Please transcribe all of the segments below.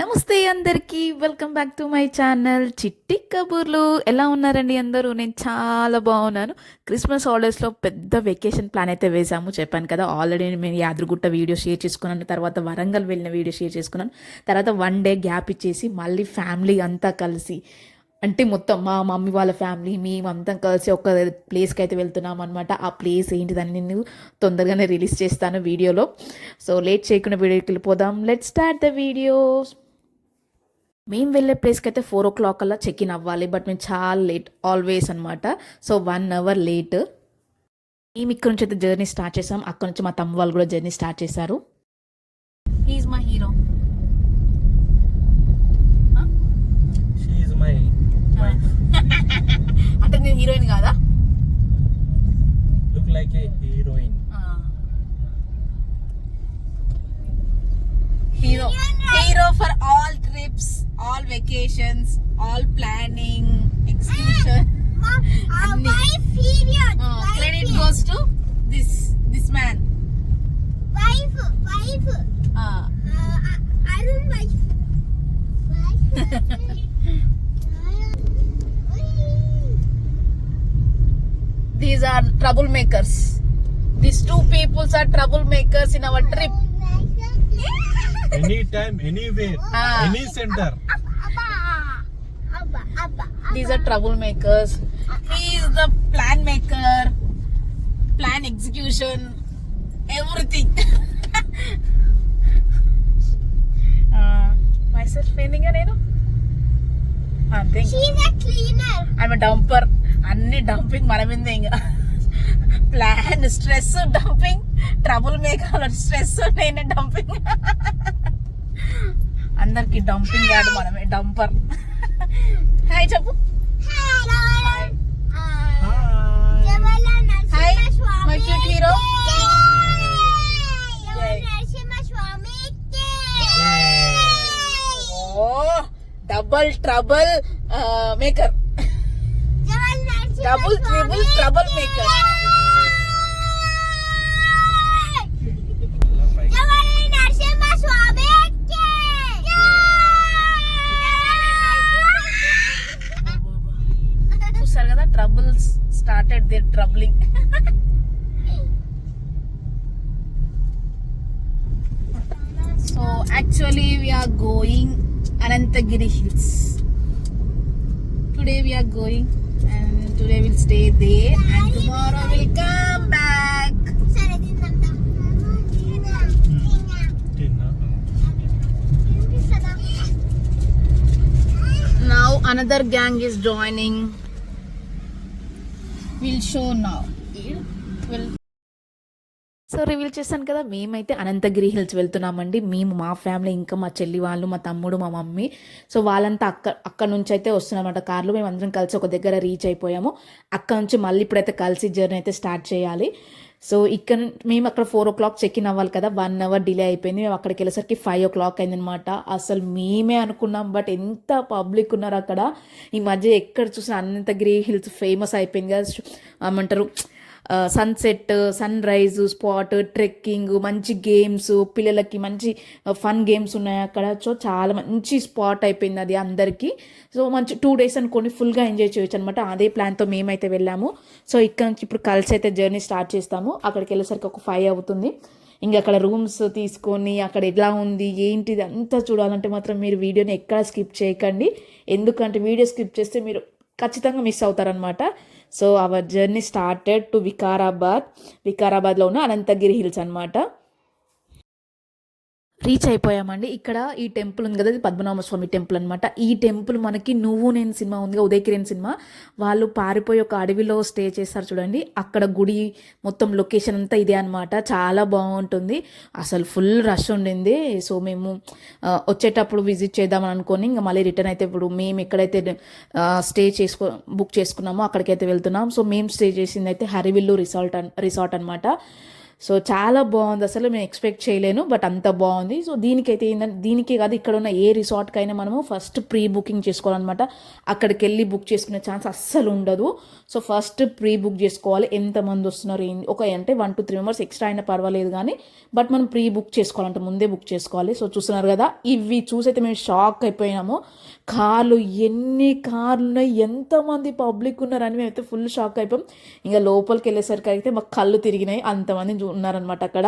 నమస్తే అందరికీ welcome back to my channel Chitti Kaburlu. ఎలా ఉన్నారండి అందరూ? నేను చాలా బాగున్నాను. క్రిస్మస్ హాలిడేస్లో పెద్ద వెకేషన్ ప్లాన్ అయితే వేసాము చెప్పాను కదా ఆల్రెడీ నేను యాదగిరిగుట్ట వీడియో షేర్ చేసుకున్నాను. తర్వాత వరంగల్ వెళ్ళిన వీడియో షేర్ చేసుకున్నాను. తర్వాత వన్ డే గ్యాప్ ఇచ్చేసి మళ్ళీ ఫ్యామిలీ అంతా కలిసి అంటే మొత్తం మా మమ్మీ వాళ్ళ ఫ్యామిలీ మేమంతా కలిసి ఒక ప్లేస్కి అయితే వెళ్తున్నాం అనమాట ఆ ప్లేస్ ఏంటిదని నేను తొందరగానే రిలీజ్ చేస్తాను వీడియోలో సో లేట్ చేయకుండా వీడియోకి వెళ్ళిపోదాం. లెట్ స్టార్ట్ ద వీడియోస్ మేము వెళ్ళే ప్లేస్కి అయితే ఫోర్ ఓ క్లాక్ అలా చెక్ ఇన్ అవ్వాలి బట్ మేము చాలా లేట్ ఆల్వేస్ అనమాట సో వన్ అవర్ లేట్ మేము ఇక్కడ నుంచి అయితే జర్నీ స్టార్ట్ చేసాం. అక్కడ నుంచి మా తమ్ము వాళ్ళు కూడా జర్నీ స్టార్ట్ చేశారు. హీఈస్ మా హీరో. అంటే నేను హీరోయిన్ కాదా? Look like a heroine. Hero hero for all trips, all vacations, all planning, execution. Mom, uh, my period. Uh, wife credit period. goes to this this man. Wife, wife. Ah. Uh. Uh, I don't like. These are troublemakers. These two peoples are troublemakers in our trip. He is the plan maker, plan execution, everything. uh, myself feeling నేను అంతే I'm dumper అన్ని dumping మన మీదే ఇంకా plan stress dumping trouble maker stress నేనే dumping అందరికి dumping యాడ్ మనమే డంపర్ హాయ్ చెప్పు. Hi. Hi, my cute hero. Oh double trouble maker double triple trouble maker They're troubling. so actually we are going Anantagiri Hills. Today we are going and today we'll stay there and tomorrow we'll come back. Now another gang is joining will show నా will so reveal చేశాను కదా. మేమైతే Anantagiri hills వెళ్తున్నామండి. మేము మా family ఇంకా మా చెల్లి వాళ్ళు మా తమ్ముడు మా మమ్మీ. సో వాళ్ళంతా అక్క అక్కడ నుంచి అయితే వస్తున్నామన్నమాట కార్లో. మేము అందరం కలిసి ఒక దగ్గర రీచ్ అయిపోయాము. అక్కడ నుంచి మళ్ళీ ఇప్పుడైతే కలిసి జర్నీ అయితే స్టార్ట్ చేయాలి. సో ఇక్కడ మేము అక్కడ four o'clock check in అవ్వాలి కదా. వన్ అవర్ డిలే అయిపోయింది. మేము అక్కడికి వెళ్ళేసరికి ఫైవ్ ఓ క్లాక్ అయిందనమాట అసలు మేమే అనుకున్నాం బట్ ఎంత పబ్లిక్ ఉన్నారు అక్కడ? ఈ మధ్య ఎక్కడ చూసినా అనంతగిరి హిల్స్ ఫేమస్ అయిపోయింది కదా. ఏమంటారు? Sunset sun rise spot trekking మంచి గేమ్స్ పిల్లలకి మంచి ఫన్ గేమ్స్ ఉన్నాయి అక్కడ. సో చాలా మంచి స్పాట్ అయిపోయింది అది అందరికీ. సో మంచి టూ డేస్ అనుకోని ఫుల్గా ఎంజాయ్ చేయొచ్చు అనమాట అదే ప్లాన్తో మేమైతే వెళ్ళాము. సో ఇక్కడ నుంచి ఇప్పుడు కలిసి అయితే జర్నీ స్టార్ట్ చేస్తాము. అక్కడికి వెళ్ళేసరికి ఒక ఫైవ్ అవుతుంది. ఇంకా అక్కడ రూమ్స్ తీసుకొని అక్కడ ఎలా ఉంది ఏంటిది అంతా చూడాలంటే మాత్రం మీరు వీడియోని ఎక్కడ స్కిప్ చేయకండి. ఎందుకంటే వీడియో స్కిప్ చేస్తే మీరు ఖచ్చితంగా మిస్ అవుతారనమాట so our journey started to Vikarabad వికారాబాద్లో ఉన్న అనంతగిరి హిల్స్ అనమాట రీచ్ అయిపోయామండి. ఇక్కడ ఈ టెంపుల్ ఉంది కదా ఇది పద్మనాభ స్వామి టెంపుల్ అనమాట ఈ టెంపుల్ మనకి నువ్వు నేను సినిమా ఉంది ఉదయ్ కిరణ్ సినిమా. వాళ్ళు పారిపోయి ఒక అడవిలో స్టే చేస్తారు చూడండి. అక్కడ గుడి మొత్తం లొకేషన్ అంతా ఇదే అనమాట చాలా బాగుంటుంది. అసలు ఫుల్ రష్ ఉండింది. సో మేము వచ్చేటప్పుడు విజిట్ చేద్దామని అనుకొని ఇంకా మళ్ళీ రిటర్న్ అయితే ఇప్పుడు మేము ఎక్కడైతే స్టే చేసుకో బుక్ చేసుకున్నామో అక్కడికైతే వెళ్తున్నాం. సో మేము స్టే చేసింది అయితే హరివిల్లు రిసార్ట్ అన్ రిసార్ట్ అనమాట సో చాలా బాగుంది. అసలు మేము ఎక్స్పెక్ట్ చేయలేను బట్ అంత బాగుంది. సో దీనికైతే ఏంటంటే దీనికే కాదు ఇక్కడ ఉన్న ఏ రిసార్ట్కైనా మనము ఫస్ట్ ప్రీ బుకింగ్ చేసుకోవాలన్నమాట. అక్కడికి వెళ్ళి బుక్ చేసుకునే ఛాన్స్ అస్సలు ఉండదు. సో ఫస్ట్ ప్రీ బుక్ చేసుకోవాలి. ఎంతమంది వస్తున్నారు ఏంది? ఒక అంటే one two three members extra అయినా పర్వాలేదు కానీ బట్ మనం ప్రీ బుక్ చేసుకోవాలంటే ముందే బుక్ చేసుకోవాలి. సో చూస్తున్నారు కదా ఇవి చూసైతే మేము షాక్ అయిపోయినాము. కార్లు ఎన్ని కార్లు ఉన్నాయి ఎంతమంది పబ్లిక్ ఉన్నారని మేమైతే ఫుల్ షాక్ అయిపోయాం. ఇంకా లోపలికి వెళ్ళేసరికి అయితే మాకు కళ్ళు తిరిగినాయి అంతమంది ఉన్నారనమాట అక్కడ.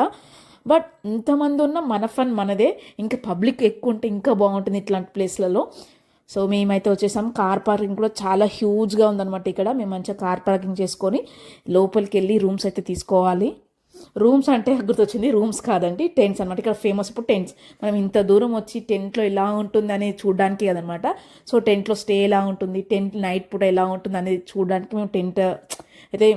బట్ ఇంతమంది ఉన్న మన ఫన్ మనదే. ఇంకా పబ్లిక్ ఎక్కువ ఉంటే ఇంకా బాగుంటుంది ఇట్లాంటి ప్లేస్లలో. సో మేమైతే వచ్చేసాం. కార్ పార్కింగ్ కూడా చాలా హ్యూజ్గా ఉందన్నమాట ఇక్కడ. మేము మంచిగా కార్ పార్కింగ్ చేసుకొని లోపలికి వెళ్ళి రూమ్స్ అయితే తీసుకోవాలి. రూమ్స్ అంటే గుర్తొచ్చింది రూమ్స్ కాదండి టెంట్స్ అనమాట ఇక్కడ ఫేమస్ ఇప్పుడు టెంట్స్. మనం ఇంత దూరం వచ్చి టెంట్లో ఎలా ఉంటుంది అనేది చూడడానికి కదనమాట సో టెంట్లో స్టే ఎలా ఉంటుంది టెంట్ నైట్ పూట ఎలా ఉంటుంది అనేది చూడడానికి మేము టెంట్ అయితే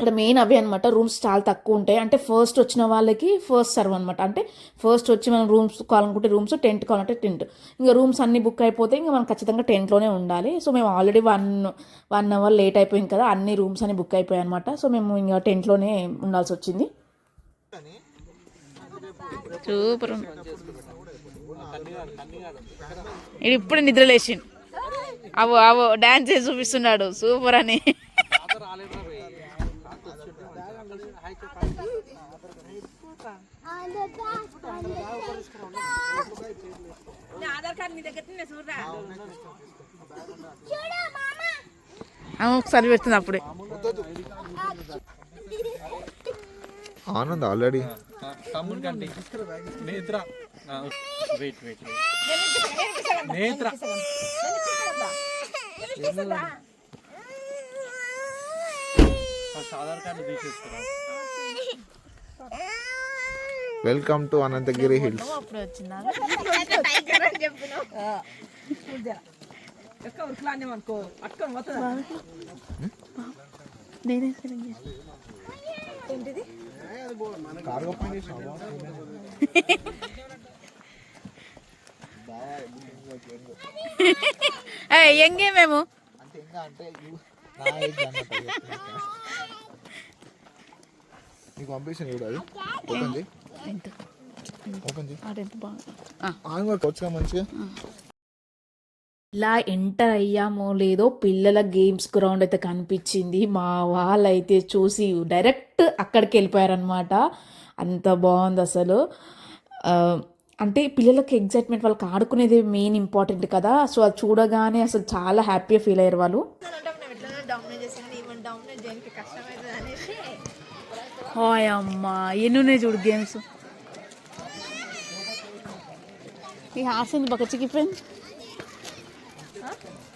ఇక్కడ మెయిన్ అవే అనమాట రూమ్స్ చాలా తక్కువ ఉంటాయి. అంటే ఫస్ట్ వచ్చిన వాళ్ళకి ఫస్ట్ సర్వ్ అనమాట అంటే ఫస్ట్ వచ్చి మనం రూమ్స్ కావాలనుకుంటే రూమ్స్ టెంట్ కావాలంటే టెంట్ ఇంకా రూమ్స్ అన్ని బుక్ అయిపోతే ఇంకా మనం ఖచ్చితంగా టెంట్లోనే ఉండాలి. సో మేము already one one hour late అయిపోయింది కదా అన్ని రూమ్స్ అన్ని బుక్ అయిపోయాయి అనమాట సో మేము ఇంకా టెంట్లోనే ఉండాల్సి వచ్చింది. సూపర్. ఇది ఇప్పుడు నిద్ర లేచిండు అవో అవో డాన్స్ చేసి చూపిస్తున్నాడు. సూపర్ అని. ఒకసారి పెడుతుంది అప్పుడే. ఆనంద్ ఆల్రెడీ తమ్ముడు కంటే Netra. Wait wait Netra. First Aadhaar card తీసేసుకురా? Welcome to Ananthagiri hills. అప్పుడే వచ్చిందా? నేనే ఎంగే మేము? నీకు పంపిస్తాను చూడు అది. ఓపెన్ చేయి ఎంత మంచిగా. ఇలా ఎంటర్ అయ్యామో లేదో పిల్లల గేమ్స్ గ్రౌండ్ అయితే కనిపించింది. మా వాళ్ళైతే చూసి డైరెక్ట్ అక్కడికి వెళ్ళిపోయారనమాట అంత బాగుంది అసలు. అంటే పిల్లలకి ఎగ్జైట్మెంట్ వాళ్ళకి ఆడుకునేది మెయిన్ ఇంపార్టెంట్ కదా. సో అది చూడగానే అసలు చాలా హ్యాపీగా ఫీల్ అయ్యారు వాళ్ళు. హాయ్ అమ్మా ఎన్నున్నాయి చూడు గేమ్స్ ఈ హాస్యం పక్క చిక్కిపోయింది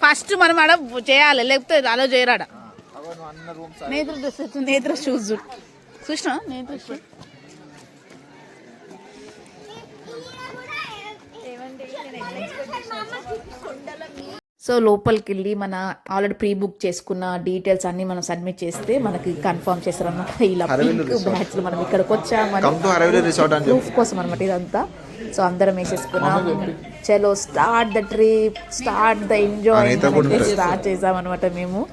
ఫస్ట్ మనం ఆడ చేయాలి లేకపోతే అలా చేయరాడ? నేత్ర డ్రెస్ నేత్ర షూస్ చూడు. చూసినా నేత్ర షూ సో లోపలికి వెళ్ళి మన ఆల్రెడీ ప్రీ బుక్ చేసుకున్న డీటెయిల్స్ అన్ని మనం సబ్మిట్ చేస్తే మనకి కన్ఫర్మ్ చేస్తారన్నమాట. ఇలా బ్యాగ్స్ మనం ఇక్కడికి వచ్చామని. ప్రూఫ్ కోసం అనమాట ఇదంతా. సో అందరం వేసేసుకున్నాం. చలో start the trip start the enjoy. Start చేసాం అనమాట మేము.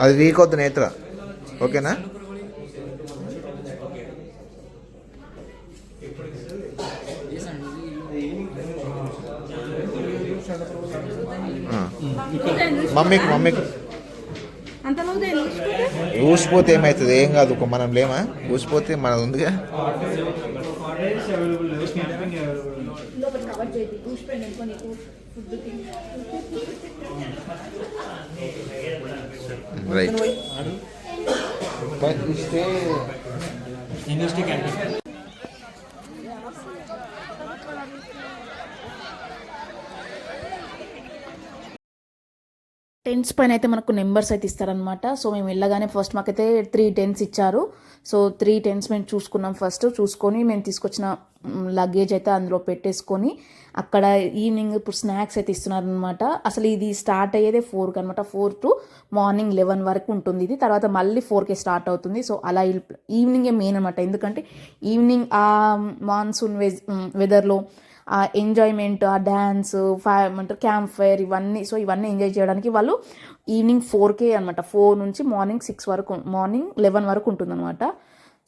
అది వీక్ వద్దు నేత్ర. ఓకేనా? మమ్మీకి మమ్మీకి. ఊసిపోతే ఏమవుతుంది ఏం కాదు ఒక మనం లేమా? ఊసిపోతే మనది ఉందిగా? రైట్ యూనివర్సిటీ టెన్స్ టెంట్స్ పైన అయితే మనకు నెంబర్స్ అయితే ఇస్తారనమాట సో మేము వెళ్ళగానే ఫస్ట్ మాకైతే త్రీ టెన్స్ ఇచ్చారు. సో త్రీ టెన్స్ మేము చూసుకున్నాం ఫస్ట్ చూసుకొని మేము తీసుకొచ్చిన లగేజ్ అయితే అందులో పెట్టేసుకొని అక్కడ ఈవినింగ్ ఇప్పుడు స్నాక్స్ అయితే ఇస్తున్నారనమాట అసలు ఇది స్టార్ట్ అయ్యేదే ఫోర్కి అనమాట ఫోర్ టు మార్నింగ్ లెవెన్ వరకు ఉంటుంది ఇది. తర్వాత మళ్ళీ ఫోర్కే స్టార్ట్ అవుతుంది. సో అలా ఈవినింగే మెయిన్ అనమాట ఎందుకంటే ఈవినింగ్ ఆ మాన్సూన్ వెజ్ వెదర్లో ఆ ఎంజాయ్మెంట్ ఆ డ్యాన్స్ ఫై ఏమంటారు క్యాంప్ ఫైర్ ఇవన్నీ సో ఇవన్నీ ఎంజాయ్ చేయడానికి వాళ్ళు ఈవినింగ్ ఫోర్కే అనమాట ఫోర్ నుంచి మార్నింగ్ సిక్స్ వరకు మార్నింగ్ లెవెన్ వరకు ఉంటుందన్నమాట.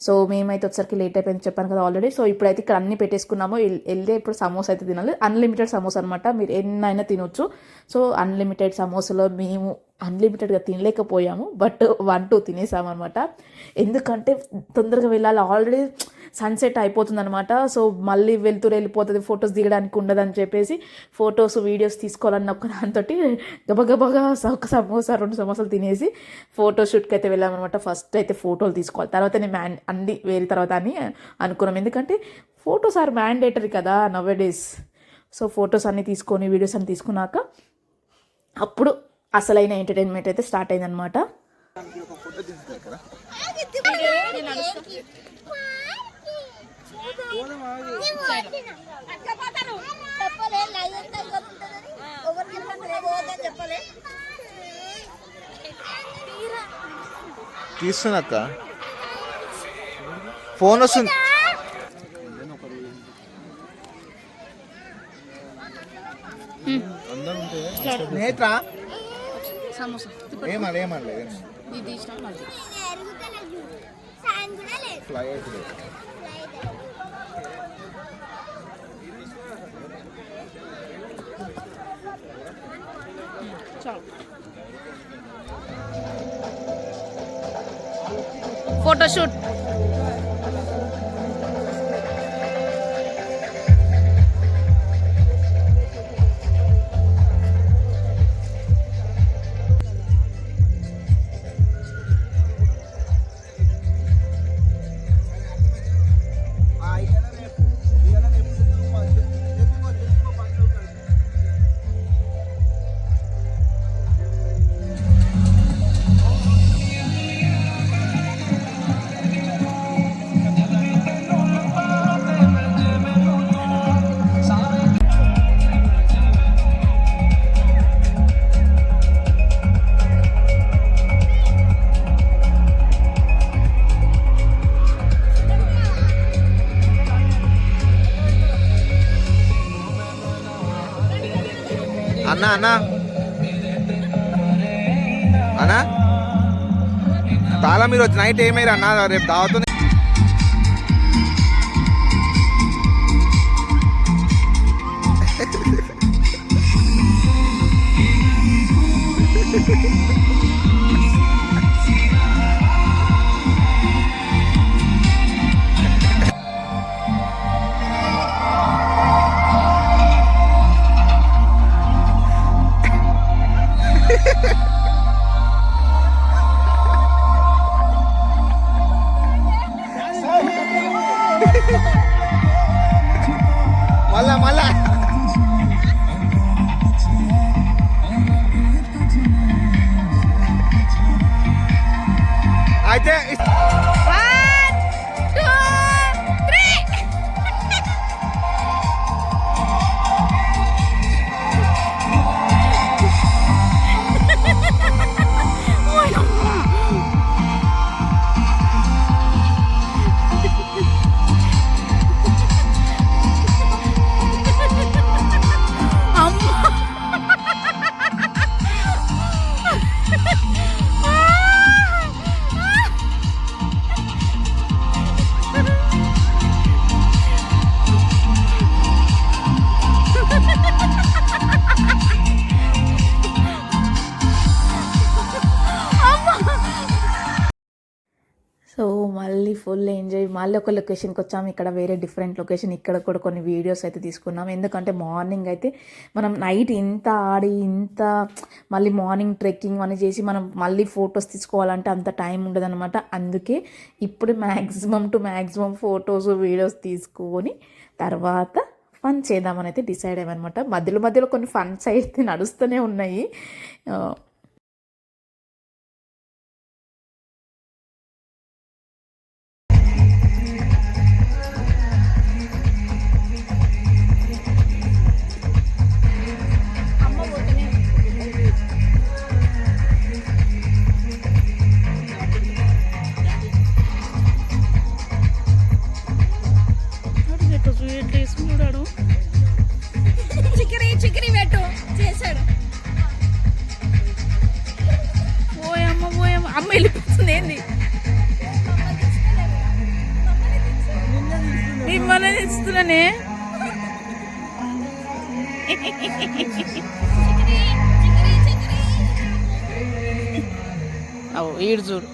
సో మేమైతే వచ్చరికి లేట్ అయిపోయింది చెప్పాను కదా ఆల్రెడీ సో ఇప్పుడైతే ఇక్కడ అన్ని పెట్టేసుకున్నాము. వెళ్ళి ఇప్పుడు సమోసా అయితే తినాలి. అన్లిమిటెడ్ సమోసా అనమాట మీరు ఎన్నైనా తినొచ్చు. సో అన్లిమిటెడ్ సమోసాలో మేము అన్లిమిటెడ్గా తినలేకపోయాము. బట్ వన్ టూ తినేసామన్నమాట. ఎందుకంటే తొందరగా వెళ్ళాలి. ఆల్రెడీ సన్సెట్ అయిపోతుంది అనమాట సో మళ్ళీ వెళ్తూ వెళ్ళిపోతుంది ఫొటోస్ దిగడానికి ఉండదని చెప్పేసి ఫొటోస్ వీడియోస్ తీసుకోవాలన్న ఒక దాంతో గబగబగా ఒక సమోసా రెండు సమోసాలు తినేసి ఫోటో షూట్కి అయితే వెళ్ళామన్నమాట. ఫస్ట్ అయితే ఫోటోలు తీసుకోవాలి. తర్వాత నేను మ్యాన్ అన్ని వేరే తర్వాత అని అనుకున్నాం. ఎందుకంటే ఫొటోస్ ఆర్ మ్యాండేటరీ కదా నవ్ డేస్ సో ఫొటోస్ అన్నీ తీసుకొని వీడియోస్ అన్ని తీసుకున్నాక అప్పుడు అసలైన ఎంటర్టైన్మెంట్ అయితే స్టార్ట్ అయిందనమాట తీస్తున్నక్క ఫోన్ వస్తుంది. నేత్రా ఏమన్నా ఏమనలేదు ఫ్లై అవుతుంది Photo shoot. అన్నా అన్నా. అన్నా. తాళం మీరు వచ్చి నైట్ ఏమైరు అన్నా? రేపు దావతుంది మళ్ళా మళ్ళీ ఒక లొకేషన్కి వచ్చాము ఇక్కడ వేరే డిఫరెంట్ లొకేషన్. ఇక్కడ కూడా కొన్ని వీడియోస్ అయితే తీసుకున్నాం. ఎందుకంటే మార్నింగ్ అయితే మనం నైట్ ఇంత ఆడి ఇంత మళ్ళీ మార్నింగ్ ట్రెక్కింగ్ అని చేసి మనం మళ్ళీ ఫొటోస్ తీసుకోవాలంటే అంత టైం ఉండదన్నమాట. అందుకే ఇప్పుడు maximum to maximum photos videos తీసుకొని తర్వాత ఫన్ చేద్దామని అయితే డిసైడ్ అయ్యామన్నమాట. మధ్యలో మధ్యలో కొన్ని ఫన్స్ అయితే నడుస్తూనే ఉన్నాయి. చేశాడు. చికిరి చికిరి పెట్టు చేశాడు. పోయమ్మ పోయమ్మ అమ్మ వెళ్ళిపోతుంది ఏంది? మిమ్మల్ని ఇస్తున్నానే ఈడు చూడు.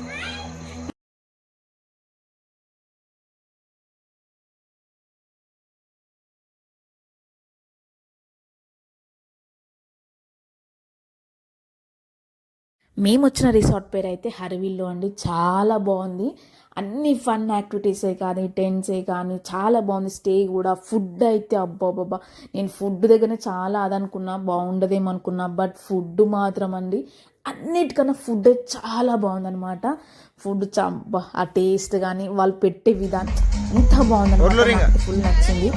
మేము వచ్చిన రిసార్ట్ పేరు అయితే హరివిల్లు అండి. చాలా బాగుంది. అన్ని ఫన్ యాక్టివిటీసే కానీ టెంట్సే కానీ చాలా బాగుంది. స్టే కూడా ఫుడ్ అయితే అబ్బాబాబా నేను ఫుడ్ దగ్గరనే చాలా అదనుకున్నా బాగుండదేమో అనుకున్నా బట్ ఫుడ్ మాత్రం అండి. అన్నిటికన్నా ఫుడ్ చాలా బాగుందన్నమాట. ఫుడ్ చబ్బా ఆ టేస్ట్ కానీ వాళ్ళు పెట్టే విధానం ఎంత ఒర్లు రింగ. బాగుంది ఫుల్ నచ్చింది.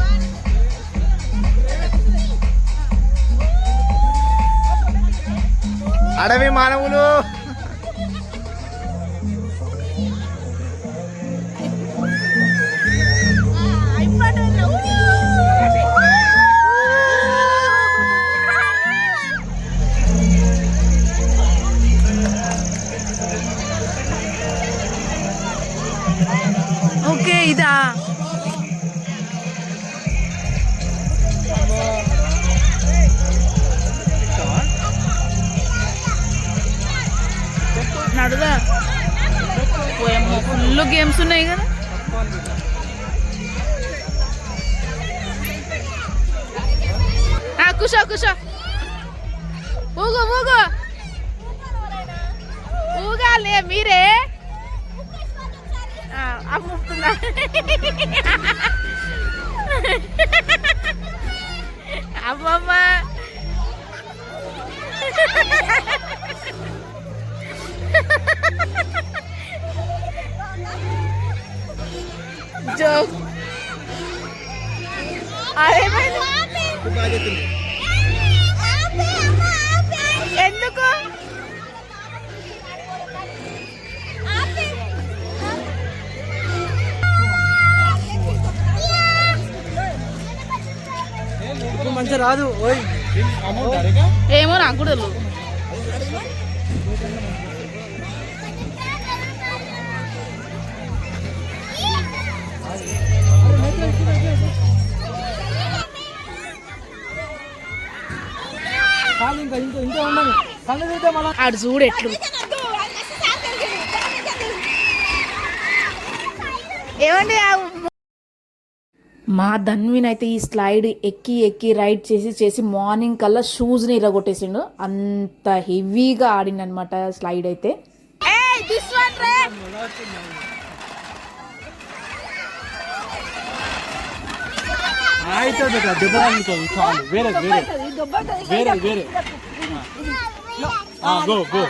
అడవి మానవులు. ఊగాలే మీరే ఆ, అమ్ముతుందా అమ్మమ్మ జోక్ అదేమైంది మంచిగా రాదు ఓయ్. అమౌంట్ అరేగా ఏమో నాకు కూడా తెలియదు ఆడు చూడు ఎట్లు. ఏమండి మా ధన్విన్ అయితే ఈ స్లైడ్ ఎక్కి ఎక్కి రైడ్ చేసి చేసి మార్నింగ్ కల్లా షూస్ని ఇరగొట్టేసిండు. అంత హెవీగా ఆడిండు అనమాట స్లైడ్ అయితే వేరే వేరే. వేరే వేరే. గో గో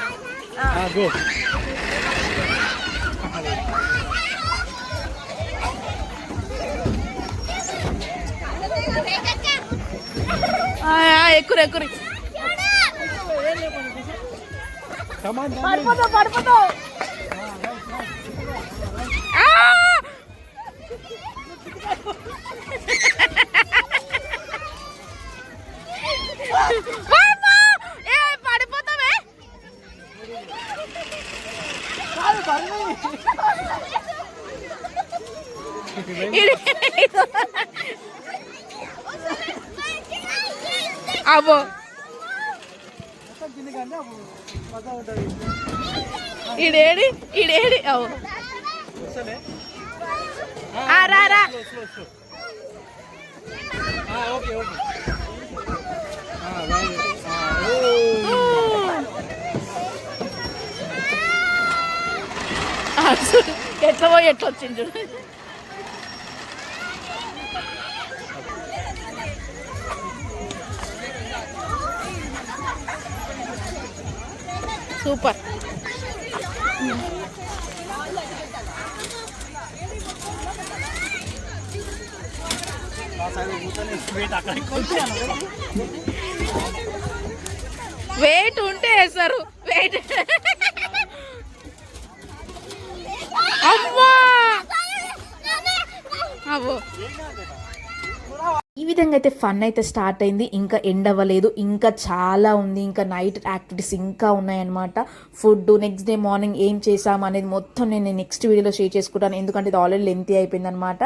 ఎక్కురు ఎక్కురు. పడిపోతావు పడిపోతావు. అబ్బో. ఈడేడి ఈడేడి. అవు. ఆ, ఎట్లా పోయి ఎట్లా వచ్చింది చూడండి సూపర్. వెయిట్ ఉంటే వేస్తారు. వెయిట్. అమ్మా! అవ్వో విధంగా అయితే ఫన్ అయితే స్టార్ట్ అయింది ఇంకా ఎండ్ అవ్వలేదు ఇంకా చాలా ఉంది. ఇంకా నైట్ యాక్టివిటీస్ ఇంకా ఉన్నాయన్నమాట. ఫుడ్ నెక్స్ట్ డే మార్నింగ్ ఏం చేసాం అనేది మొత్తం నేను నెక్స్ట్ వీడియోలో షేర్ చేసుకుంటాను. ఎందుకంటే ఇది ఆల్రెడీ లెంతీ అయిపోయింది అనమాట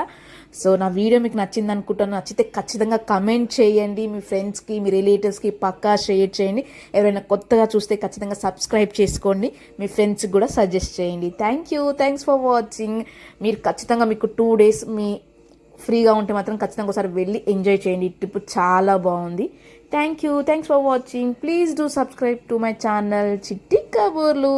సో నా వీడియో మీకు నచ్చింది అనుకుంటాను నచ్చితే ఖచ్చితంగా కమెంట్ చేయండి. మీ ఫ్రెండ్స్కి మీ రిలేటివ్స్కి పక్కా షేర్ చేయండి. ఎవరైనా కొత్తగా చూస్తే ఖచ్చితంగా సబ్స్క్రైబ్ చేసుకోండి. మీ ఫ్రెండ్స్కి కూడా సజెస్ట్ చేయండి. Thank you. Thanks for watching. మీరు ఖచ్చితంగా మీకు టూ డేస్ మీ ఫ్రీగా ఉంటే మాత్రం ఖచ్చితంగా ఒకసారి వెళ్ళి ఎంజాయ్ చేయండి. ఈ ట్రిప్ చాలా బాగుంది. Thank you thanks for watching please do subscribe to my channel Chitti Kaburlu